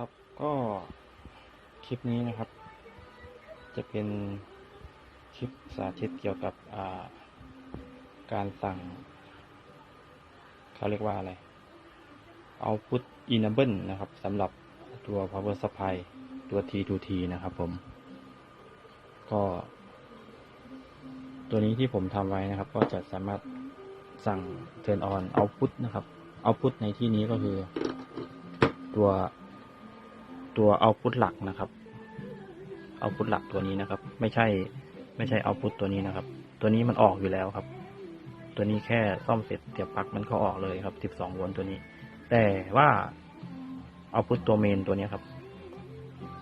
ครับก็คลิปนี้นะครับ จะเป็นคลิปสาธิตเกี่ยวกับาการสั่ง เขาเรียกว่าอะไร Output Enable นะครับสำหรับตัว Power Supply ตัว T2T นะครับผม ก็ ตัวนี้ที่ผมทำไว้นะครับ ก็จะสามารถสั่ง Turn on Output นะครับ Output ในที่นี้ก็คือตัว ตัว output หลักนะครับ output หลักตัวนี้นะครับ ไม่ใช่ ไม่ใช่ output ตัวนี้นะครับ ตัวนี้มันออกอยู่แล้วครับ ตัวนี้แค่ซ่อมเสร็จเสียบปลั๊กมันก็ออกเลยครับ12โวลต์ตัวนี้ แต่ว่า output ตัวเมนตัวนี้ครับ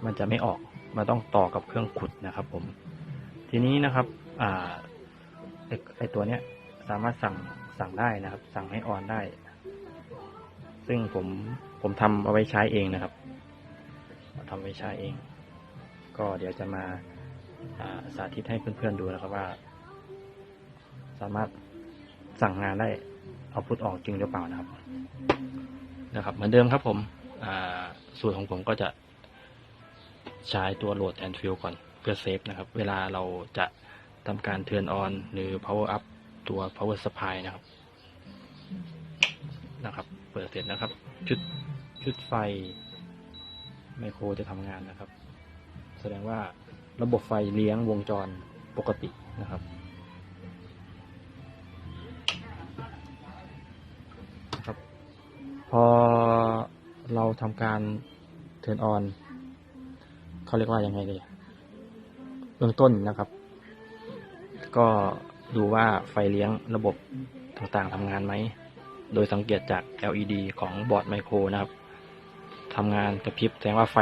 มันจะไม่ออกมันต้องต่อกับเครื่องขุดนะครับ ผม ทีนี้นะครับ อ่าไอไอตัวเนี้ยสามารถสั่งสั่งได้นะครับ สั่งให้ออนได้ ซึ่งผมผมทำเอาไว้ใช้เองนะครับ ทำว้ใช้เอง ก็เดี๋ยวจะมาสาธิตให้เพื่อนๆดูนะครับว่า สามารถสั่งงานได้เอาพุทออกจริงหรือเปล่านะครับ นะครับ เหมือนเดิมครับผมสูตรของผมก็จะใช้ตัวโหลด and fill ก่อนเพื่อเซฟนะครับ เวลาเราจะทำการ turn on หรือ power up ตัว power supply นะครับนะครับ เปิดเสร็จนะครับ ชุดชุดไฟ ไมโครจะทำงานนะครับ แสดงว่าระบบไฟเลี้ยงวงจรปกตินะครับ ครับ พอเราทำการ turn on เขาเรียกว่ายังไงดีเบื้องต้นนะครับ ก็ดูว่าไฟเลี้ยงระบบต่างๆทำงานไหม โดยสังเกตจาก LED ของบอร์ดไมโครนะครับ ทำงานกระพริบแสดงว่าไฟ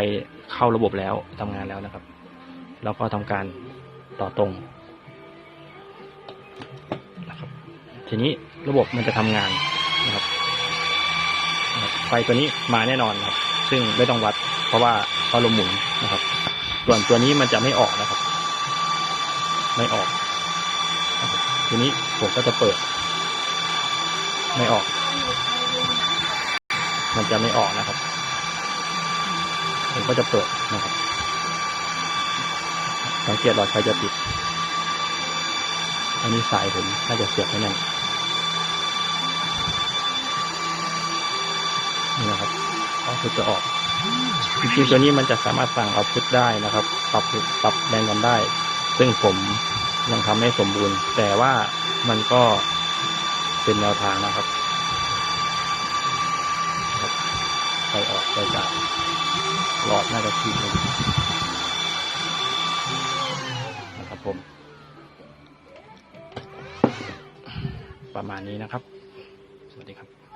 เข้าระบบแล้วทำงานแล้วนะครับ แล้วก็ทำการต่อตรงนะครับทีนี้ระบบมันจะทำงานนะครับ ไฟตัวนี้มาแน่นอนครับ ซึ่งไม่ต้องวัด เพราะว่าเขาลมหมุนนะครับ ส่วนตัวนี้มันจะไม่ออกนะครับ ไม่ออก ทีนี้ผมก็จะเปิด ไม่ออก มันจะไม่ออกนะครับ ผมก็จะเปิดนะครับ สังเกตหลอดไฟจะติด อันนี้สายผมน่าจะเสียบให้แน่นนี่นะครับเอาพุทจะออกจริงๆตัวนี้มันจะสามารถสั่งเอาพุทได้นะครับ ปรับปรับแรงดันได้ ซึ่งผมยังทำไม่สมบูรณ์ แต่ว่ามันก็เป็นแนวทางนะครับไฟออกไฟจ่าย หลอดน่าจะทีนึงนะครับผม ประมาณนี้นะครับ สวัสดีครับ